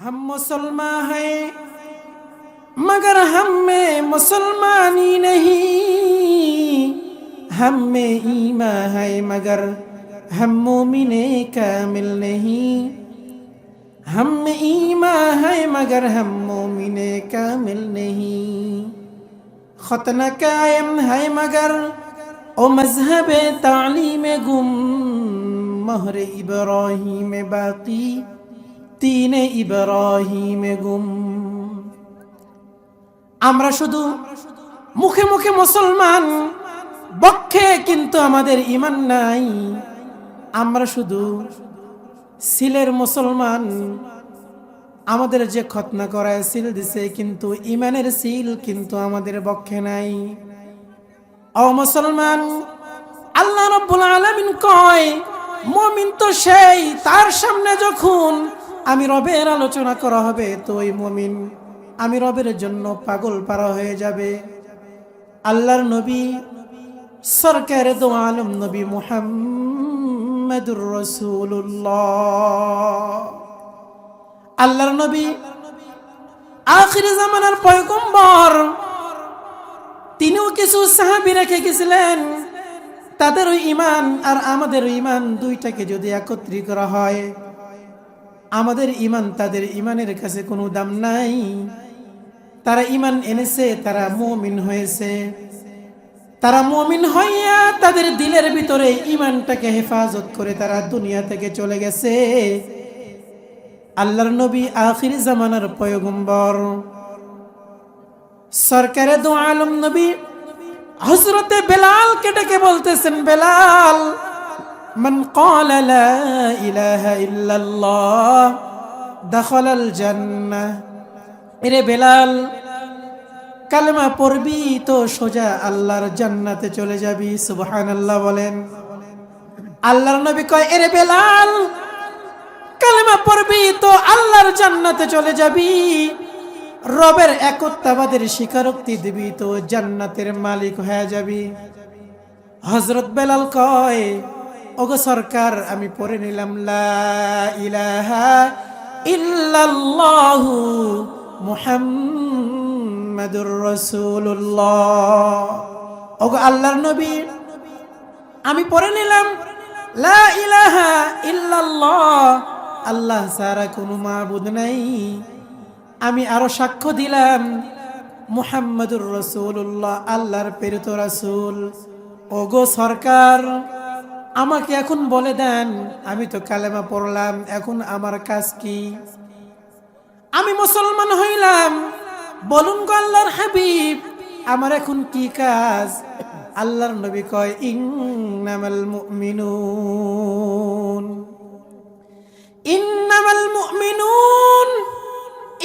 हम मुसलमान हैं मगर हम में मुसलमानी नहीं हम में ईमा है मगर हम मोमिने कामिल नहीं हम में ईमा है मगर हम मोमिने कामिल नहीं खतना कायम है मगर ओ मजहब तालीम गुम महर इब्राहिम बाकी तीन ইব্রাহিম আমরা শুধু মুখে মুখে মুসলমান, বক্ষে কিন্তু আমাদের ইমান নাই। আমরা শুধু সিলের মুসলমান। আমাদের যে খতনা করায় সিল দিছে, কিন্তু ইমানের সিল কিন্তু আমাদের বক্ষে নাই। ও মুসলমান, আল্লাহ রব্বুল আলামিন কয়, মমিন তো সেই, তার সামনে যখন আমি রবের আলোচনা করা হবে, তো ওই মমিন আমি রবের জন্য পাগল পারা হয়ে যাবে। আল্লাহর নবী, সরকার দো আলম নবী মুহাম্মদুর রসুল্লাহ আল্লাহর নবী, আখির জামানার পয়গম্বর, তিনিও কিছু সাহাবি রেখে গেছিলেন। তাদের ইমান আর আমাদের ইমান দুইটাকে যদি একত্রিত করা হয় আমাদের ইমান তাদের ইমানের কাছে কোনো দাম নাই। তারা ইমান এনেছে, তারা মুমিন হয়েছে। তারা মুমিন হইয়া তাদের দিলের ভিতরে ইমানটাকে হেফাজত করে তারা দুনিয়া থেকে চলে গেছে। আল্লাহর নবী আখির জামানার পয়গম্বর। সরকারে দো আলম নবী হজরতে বেলাল ডেকে বলতেছেন, বেলাল من قال لا إله إلا الله دخل الجنة এরে বেলাল কালেমা পড়বি তো সোজা আল্লাহর জান্নাতে চলে যাবি সুবহান আল্লাহ বলেন আল্লাহর নবী কয় এরে বেলাল কালেমা পড়বি তো আল্লাহর জান্নাতে চলে যাবি রবের একত্বাবাদের স্বীকারোক্তি দিবি তো জান্নাতের মালিক হয়ে যাবি হজরত বেলাল কয় ওগো সরকার, আমি পড়ে নিলাম ইল্লাল্লাহু ওগো আল্লাহর নবী, আমি পড়ে নিলাম, লা ইলাহা ইল্লাল্লাহ। আল্লাহ ছাড়া কোনো মাবুদ নাই। আমি আরও সাক্ষ্য দিলাম, মুহাম্মাদুর রসুল্লাহ আল্লাহর প্রেরিত রাসূল। ওগো সরকার আমাকে এখন বলে দেন, আমি তো কালেমা পড়লাম, এখন আমার কাজ কি? আমি মুসলমান হইলাম, বলুন গো আল্লাহর হাবিব, আমার এখন কি কাজ? আল্লাহর নবী কয়, ইন্নামাল মুমিনুন। ইন্নামাল মুমিনুন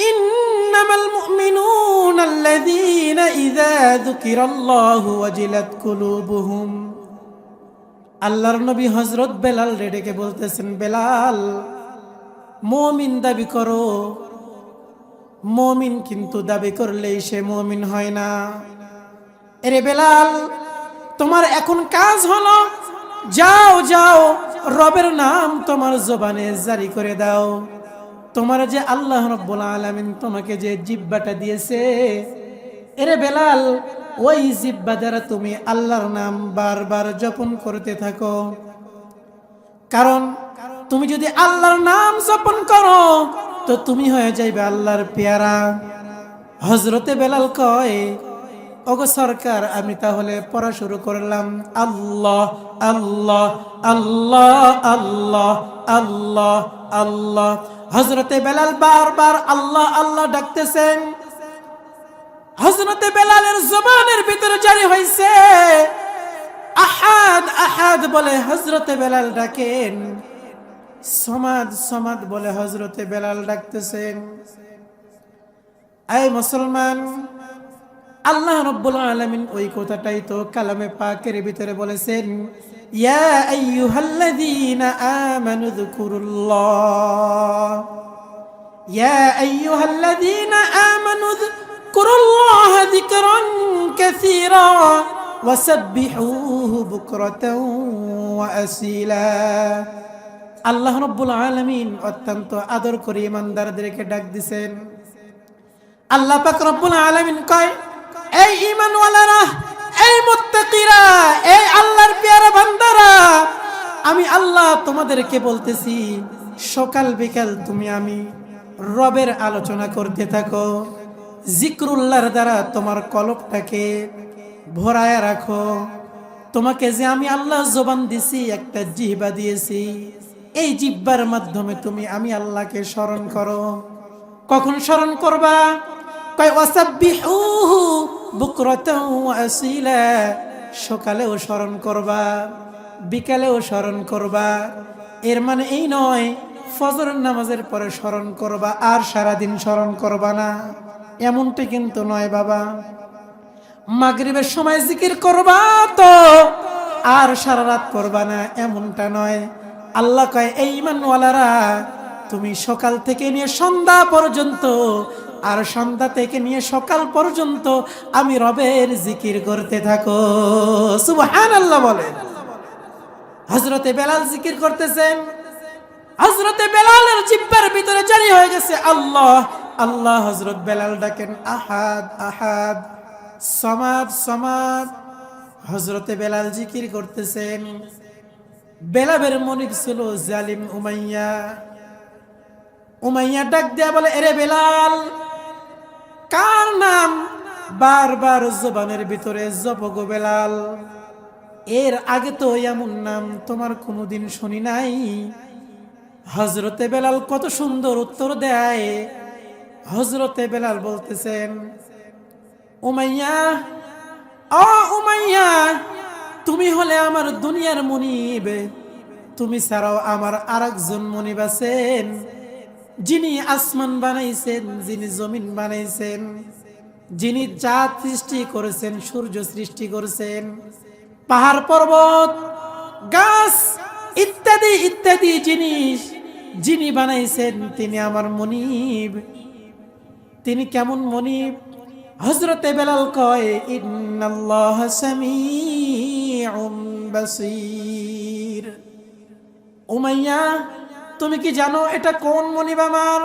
ইন্নামাল মুমিনুন আল্লাযীনা ইযা যুকিরাল্লাহু ওয়াজিলাত কুলুবুহুম। আল্লাহর নবী হজরত বেলাল রেডেকে বলতেছেন, বেলাল, মমিন দাবি করো। মমিন কিন্তু দাবি করলেই সে মমিন হয় না। এরে বেলাল, তোমার এখন কাজ হলো, যাও যাও, রবের নাম তোমার জবানে জারি করে দাও। তোমার যে আল্লাহ রব্বুল আলামিন তোমাকে যে জিব্বাটা দিয়েছে। এরে বেলাল ওই জিব্বা দ্বারা তুমি আল্লাহর নাম বারবার জপন করতে থাকো। কারণ তুমি যদি আল্লাহর নাম জপন করো, তো তুমি হয়ে যাইবে আল্লাহর পেয়ারা। হজরতে বেলাল কয়, ওগো সরকার, আমি তাহলে পড়া শুরু করলাম। আল্লাহ আল্লাহ আল্লাহ আল্লাহ আল্লাহ আল্লাহ। হজরতে বেলাল বারবার আল্লাহ আল্লাহ ডাকতেছেন। হজরতে বেলালের জবানের ভিতরে জারি হয়েছে আহাদ আহাদ বলে হজরতে বেলাল ডাকেন। সমাদ সমাদ বলে হজরতে বেলাল ডাকতেছেন। আয় মুসলমান, আল্লাহ রব্বুল আলামিন ওই কথাটাই তো কালামে পাকের ভিতরে বলেছেন, ইয়া আইয়ুহাল্লাযীনা আমানু যকুরুল্লাহ। ইয়া আইয়ুহাল্লাযীনা আমানু اذكروا الله ذكرا كثيرا وسبحوه بكرة وأسيلا আল্লাহ রব্বুল আলমিন অত্যন্ত আদর করে ইমানদারদেরকে ডাক দিছেন আল্লাহ পাক রব্বুল আলামিন কয় এই ঈমানওয়ালারা এই মুত্তাকিরা এই আল্লাহর পেয়ারা বান্দারা আমি আল্লাহ তোমাদেরকে বলতেছি সকাল বিকাল তুমি আমি রবের আলোচনা করতে থাকো জিক্রুল্লাহর দ্বারা তোমার কলবটাকে ভরায় রাখো। তোমাকে যে আমি আল্লাহ জবান দিছি, একটা জিহবা দিয়েছি, এই জিব্বার মাধ্যমে তুমি আমি আল্লাহকে স্মরণ করো। কখন স্মরণ করবা? সকালেও স্মরণ করবা, বিকালেও স্মরণ করবা। এর মানে এই নয় ফজর নামাজের পরে স্মরণ করবা, আর সারাদিন স্মরণ করবা না। এমনটি কিন্তু নয় বাবা। মাগরিবের সময় জিকির করবা তো, আর সারা রাত করবা না, এমনটা নয়। আল্লাহ কয়, এই ইমানওয়ালারা, তুমি সকাল থেকে নিয়ে সন্ধ্যা পর্যন্ত, আর সন্ধ্যা থেকে নিয়ে সকাল পর্যন্ত আমি রবের জিকির করতে থাকো। সুবহান আল্লাহ বলেন। হজরতে বেলাল জিকির করতেছেন। হজরতে বেলালের জিব্বার ভিতরে জারি হয়ে গেছে আল্লাহ আল্লাহ হজরত বেলাল ডাকেন, আহাদ আহাদ, সমাদ সমাদ। হজরতে বেলাল জিকির করতেছেন। বেলাবের মনিক ছিল, জালিম উমাইয়া। উমাইয়া ডাক দেয়া বলে, এরে বেলাল, কার নাম? বারবার জবানের ভিতরে জপগো বেলাল, এর আগে তো এমন নাম তোমার কোনোদিন শুনি নাই। হজরতে বেলাল কত সুন্দর উত্তর দেয়। হজরতে বেলাল বলতেছেন, উমাইয়া, ও উমাইয়া, তুমি হলে আমার দুনিয়ার মনিব। তুমি ছাড়াও আমার আরেকজন মনিব আছেন, যিনি আসমান বানাইছেন, যিনি জমিন বানাইছেন, যিনি চাঁদ সৃষ্টি করেছেন, সূর্য সৃষ্টি করেছেন, পাহাড় পর্বত, গাছ ইত্যাদি ইত্যাদি জিনিস যিনি বানাইছেন, তিনি আমার মনিব। তিনি কেমন মনিব হজরতে বেলাল কয়, ইন্নাল্লাহ সামিউম বাসীর। উমাইয়া, তুমি কি জানো এটা কোন মনিব আমার?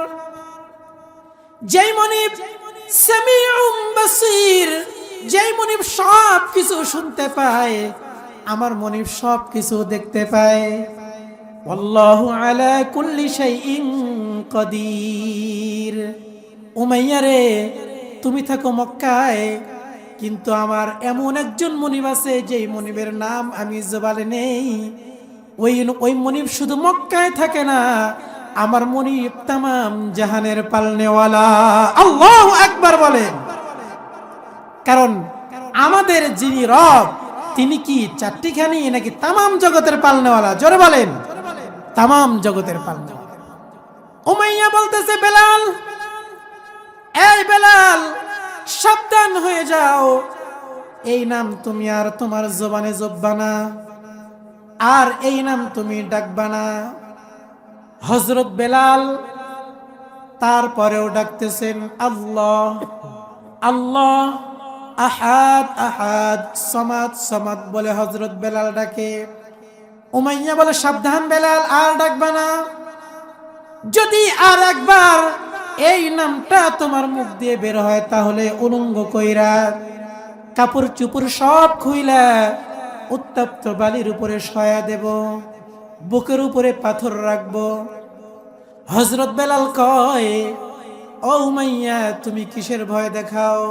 যেই মনিব সামিউম বাসীর, যেই মনিব সব কিছু শুনতে পায়, আমার মনিব সব কিছু দেখতে পায়। আল্লাহু আলা কুল্লি শাইইন কদির। উমাইয়া রে, তুমি থাকো মক্কায়। কিন্তু আমার এমন একজন মনিব আছে, যেই মনিবের নাম আমি জবালে নেই। ওই ওই মনিব শুধু মক্কায় থাকে না, আমার মনিব তামাম জাহানের পালনেওয়ালা। আল্লাহ একবার বলেন। কারণ আমাদের যিনি রব, তিনি কি চারটিখানি নাকি তামাম জগতের পালনেওয়ালা? জোরে বলেন। তামাম জগতের পালনেওয়ালা। উমাইয়া বলতেছে, বেলাল এই বেলাল, সাবধান হয়ে যাও। এই নাম তুমি আর তোমার জবানে জব্বা না। আর এই নাম তুমি ডাকবা না। হজরত বেলাল তারপরেও ডাকতেছেন, আল্লাহ আল্লাহ, আহাদ আহাদ, সমাদ সমাদ বলে হজরত বেলাল ডাকে। উমাইয়া বলে, সাবধান বেলাল, আর ডাকবা না। যদি আর একবার এই নামটা তোমার মুখ দিয়ে বের হয়, তাহলে উলঙ্গ কইরা কাপড় চুপুর সব খুইলা উত্তপ্ত বালির উপরে সয়া দেব, বুকের উপরে পাথর রাখব। হজরত বেলাল কয়, ও মাইয়া তুমি কিসের ভয় দেখাও?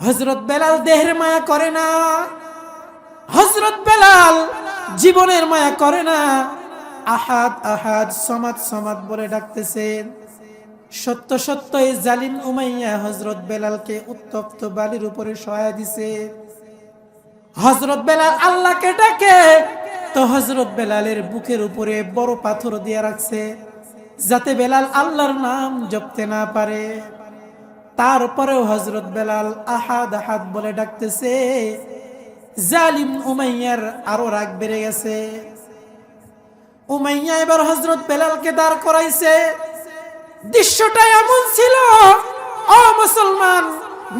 হজরত বেলাল দেহের মায়া করে না হজরত বেলাল জীবনের মায়া করে না। আহাদ আহাদ, সমাদ সমাদ বলে ডাকতেছেন। সত্য সত্য এই জালিম উমাইয়া হজরত বেলালকে উত্তপ্ত বালির উপরে সহায় দিছে। হজরত বেলাল আল্লাহকে ডাকে, তো হজরত বেলালের বুকের উপরে বড় পাথর দিয়ে রাখছে, যাতে বেলাল আল্লাহর নাম জপতে না পারে। তারপরেও হজরত বেলাল আহাদ আহাদ বলে ডাকতেছে, জালিম উমাইয়ার আরও রাগ বেড়ে গেছে। উমাইয়া এবার হজরত বেলালকে দাঁড় করাইছে দৃশ্যটা এমন ছিল, ও মুসলমান,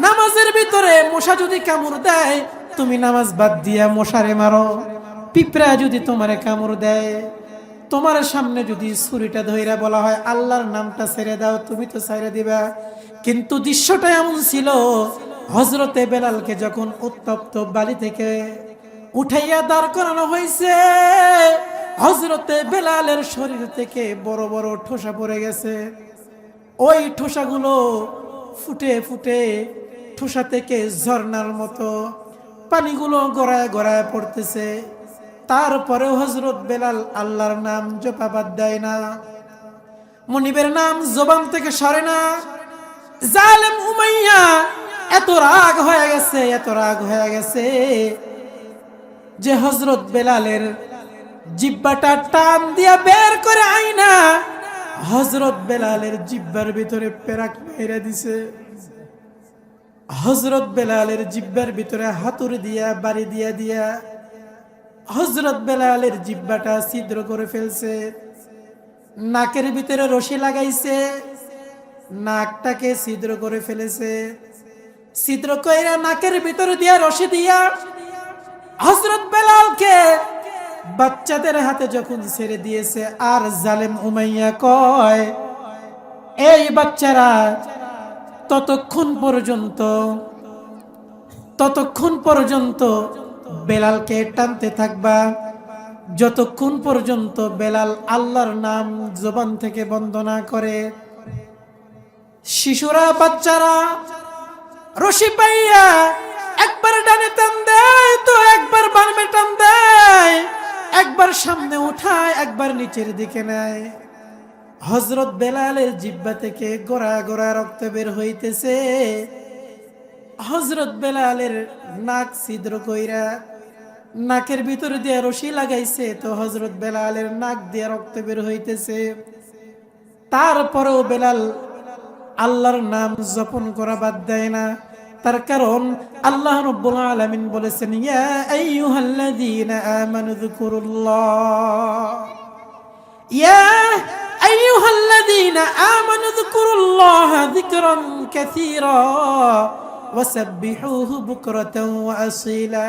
নামাজের ভিতরে মশা যদি কামড় দেয়, তুমি নামাজ বাদ দিয়া মশারে মারো। পিঁপড়া যদি তোমারে কামড় দেয়, তোমার সামনে যদি ছুরিটা ধইরা বলা হয়, আল্লাহর নামটা ছেড়ে দাও, তুমি তো ছেড়ে দিবা। কিন্তু দৃশ্যটা এমন ছিল হজরতে বেলালকে যখন উত্তপ্ত বালি থেকে উঠাইয়া দাঁড় করানো হয়েছে হজরতে বেলালের শরীর থেকে বড় বড় ঠোসা পড়ে গেছে। ওই ঠোসাগুলো ফুটে ফুটে ঠোসা থেকে ঝর্ণার মতো পানিগুলো গড়ায় গড়ায় পড়তেছে। তারপরেও হজরত বেলাল আল্লাহর নাম জপাবাদ দেয় না। মনিবের নাম জবান থেকে সরে না। জালেম উমাইয়া, এত রাগ হয়ে গেছে, এত রাগ হয়ে গেছে যে হজরত বেলালের জিব্বাটা টান দিয়া বের করে আইনা। হজরত বেলালের জিব্বার ভিতরে পেরাক মেরে দিছে। হজরত বেলালের জিব্বার ভিতরে হাতুড়ি দিয়া, বাড়ি দিয়া দিয়া হজরত বেলালের জিব্বাটা ছিদ্র করে ফেলছে। নাকের ভিতরে রশি লাগাইছে। নাকটাকে ছিদ্র করে ফেলেছে। ছিদ্র কইরা নাকের ভিতরে দিয়া রশি দিয়া হজরত বেলালকে বাচ্চাদের হাতে যখন ছেড়ে দিয়েছে, আর জালেম উমাইয়া কয়, এই বাচ্চারা, ততক্ষণ পর্যন্ত ততক্ষণ পর্যন্ত বেলালকে টানতে থাকবা। যতক্ষণ পর্যন্ত বেলাল আল্লাহর নাম জবান থেকে বন্দনা করে, শিশুরা, বাচ্চারা, রশি পাইয়া একবার ডানে টান দেয়, তো একবার বামে টান দেয়। একবার সামনে উঠায়, একবার নিচের দিকে নেয়। হজরত বেলালের জিব্বা থেকে গোড়া গোড়া রক্ত বের হইতেছে। হজরত বেলালের নাক ছিদ্র কইরা নাকের ভিতর দিয়ে রশি লাগাইছে, তো হজরত বেলালের নাক দিয়ে রক্ত বের হইতেছে। তারপরেও বেলাল আল্লাহর নাম জপন করা বাদ দেয় না। তার কারণ আল্লাহ রব্বুল আলামিন বলেছেন, ইয়া আইয়ুহাল্লাযীনা আমানু যকুরুল্লাহ। ইয়া আইয়ুহাল্লাযীনা আমানু যকুরুল্লাহ যিকরান কাসীরা ওয়াসাব্বিহুহু বুকরাতাও ওয়া আসীলা।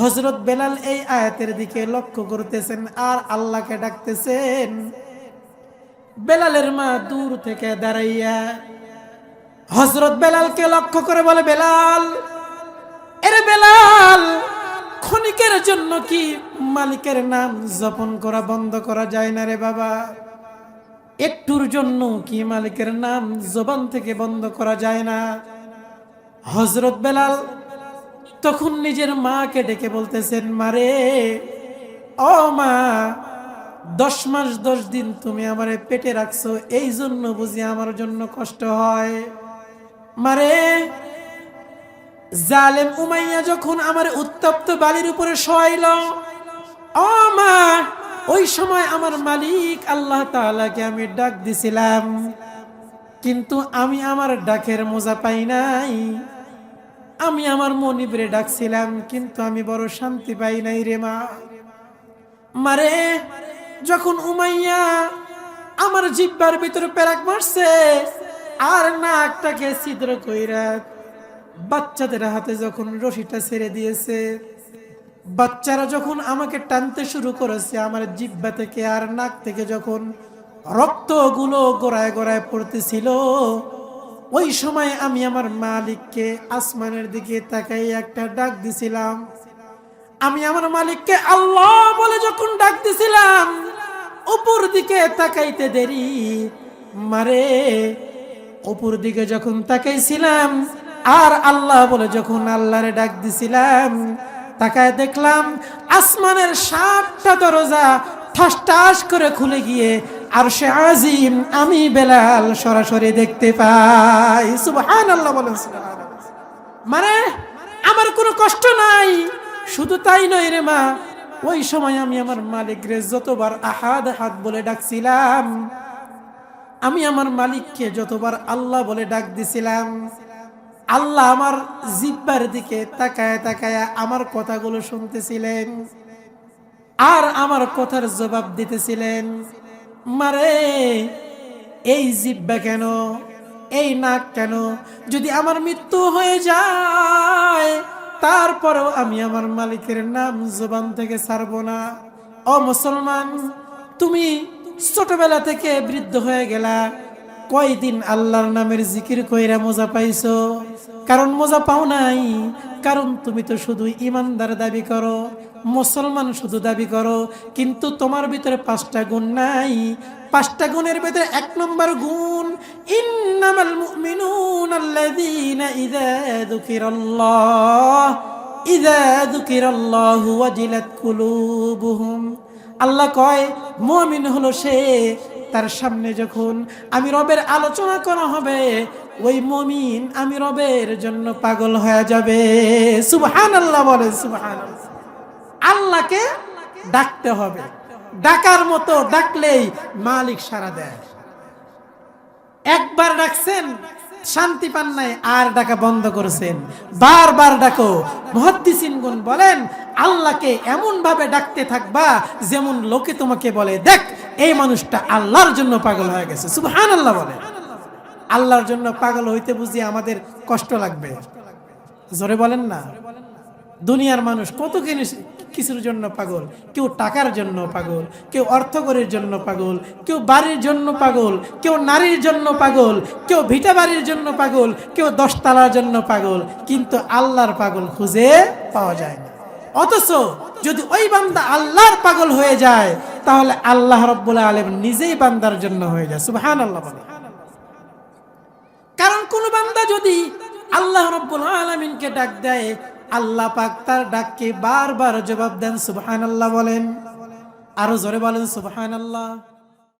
হযরত বেলাল এই আয়াতের দিকে লক্ষ্য করতেছেন আর আল্লাহকে ডাকতেছেন। বেলালের মা দূর থেকে দাঁড়াইয়া হজরত বেলালকে লক্ষ্য করে বলে, বেলাল, এরে বেলাল, ক্ষণিকের জন্য কি মালিকের নাম জপন করা বন্ধ করা যায় না রে বাবা? একটুর জন্য কি মালিকের নাম জবান থেকে বন্ধ করা যায় না? হজরত বেলাল তখন নিজের মাকে ডেকে বলতেছেন মারে ও মা, দশ মাস দশ দিন তুমি আমারে পেটে রাখছো এই জন্য বুঝি আমার জন্য কষ্ট হয়। মারে। জালেম উমাইয়া যখন আমার উত্তপ্ত বালির উপরে শোয়াইল, ও মা, ওই সময় আমার মালিক আল্লাহ তাআলাকে আমি ডাক দিছিলাম, কিন্তু আমি আমার ডাকের মজা পাই নাই। আমি আমার মনিবরে ডাকছিলাম, কিন্তু আমি বড় শান্তি পাই নাই রে মা। মারে, যখন উমাইয়া আমার জিব্বার ভিতরে পেরাক মারছে আর নাকটাকে ছিদ্র কইরা বাচ্চাদের হাতে যখন রশিটা ছেড়ে দিয়েছে, বাচ্চারা যখন আমাকে টানতে শুরু করেছে, আমার জিব্বা থেকে আর নাক থেকে যখন রক্তগুলো গোড়ায় গোড়ায় পড়তেছিল, ওই সময় আমি আমার মালিককে আসমানের দিকে তাকাই একটা ডাক দিছিলাম। আমি আমার মালিককে আল্লাহ বলে যখন ডাক দিছিলাম, উপর দিকে তাকাইতে দেরি, মারে উপর দিকে যখন তাকাইছিলাম, আর আল্লাহ বলে যখন আল্লাহরে ডাক দিছিলাম, তাকায় দেখলাম আসমানের সাতটা দরজা ঠাস ঠাস করে খুলে গিয়ে আর সে আজিম আমি বেলাল সরাসরি দেখতে পাই সুবহান আল্লাহ বলেন। মানে আমার কোনো কষ্ট নাই, শুধু তাই নয় রে মা, ওই সময় আমি আমার মালিক রে যতবার আহাদ হাত বলে ডাকছিলাম আমি আমার মালিককে যতবার আল্লাহ বলে ডাক দিছিলাম, আল্লাহ আমার জিব্বার দিকে তাকায় তাকায় আমার কথাগুলো শুনতেছিলেন আর আমার কথার জবাব দিতেছিলেন, মারে, এই জিব্বা কেন? এই নাক কেন? যদি আমার মৃত্যু হয়ে যায়, তারপরেও আমি আমার মালিকের নাম জবান থেকে ছাড়বো না। ও মুসলমান, তুমি ছোটবেলা থেকে বৃদ্ধ হয়ে গেলা। কয়দিন আল্লাহর নামের জিকির কইরা মজা পাইছো? কারণ মজা পাও নাই। কারণ তুমি তো শুধু ইমানদার দাবি করো, মুসলমান শুধু দাবি করো, কিন্তু তোমার ভিতরে পাঁচটা গুণ নাই। পাঁচটা গুণের ভিতরে এক নম্বর গুণ, ইন্নামাল মুমিনুন আল্লাযীনা ইযা যুকিরাল্লাহ, ইযা যুকিরাল্লাহু ওয়াজিলাত কুলুবুহুম। আল্লাহ কয়, মমিন হলো সে তার সামনে যখন আমি রবের আলোচনা করা হবে, ওই মমিন আমি রবের জন্য পাগল হয়ে যাবে। সুবহান আল্লাহ বলে সুবহান আল্লাহকে ডাকতে হবে। ডাকার মতো ডাকলেই মালিক সারা দেয়। একবার ডাকছেন, শান্তি পান নাই, আর ডাকা বন্ধ করেছেন। বারবার ডাকো মহাদ্দিসিন গুণ বলেন আল্লাহকে এমন ভাবে ডাকতে থাকবা যেমন লোকে তোমাকে বলে, দেখ, এই মানুষটা আল্লাহর জন্য পাগল হয়ে গেছে। সুবহান আল্লাহ বলে। আল্লাহর জন্য পাগল হইতে বুঝি আমাদের কষ্ট লাগবে। জোরে বলেন না। দুনিয়ার মানুষ কত কিছুর জন্য পাগল, কেউ টাকার জন্য পাগল, কেউ অর্থকরের জন্য পাগল, কেউ বাড়ির জন্য পাগল, কেউ নারীর জন্য পাগল, কেউ ভিটা বাড়ির জন্য পাগল, কেউ দশতলার জন্য পাগল, কিন্তু আল্লাহর পাগল খুঁজে পাওয়া যায় না। অথচ যদি ওই বান্দা আল্লাহর পাগল হয়ে যায়, তাহলে আল্লাহ রব্বুল আলম নিজেই বান্দার জন্য হয়ে যায়। সুবহান আল্লাহ কারণ কোন বান্দা যদি আল্লাহ রব্বুল আলমিনকে ডাক দেয়, আল্লাহ পাক তার ডাককে বারবার জবাব দেন সুবহান আল্লাহ বলেন। আরও জোরে বলেন সুবহান আল্লাহ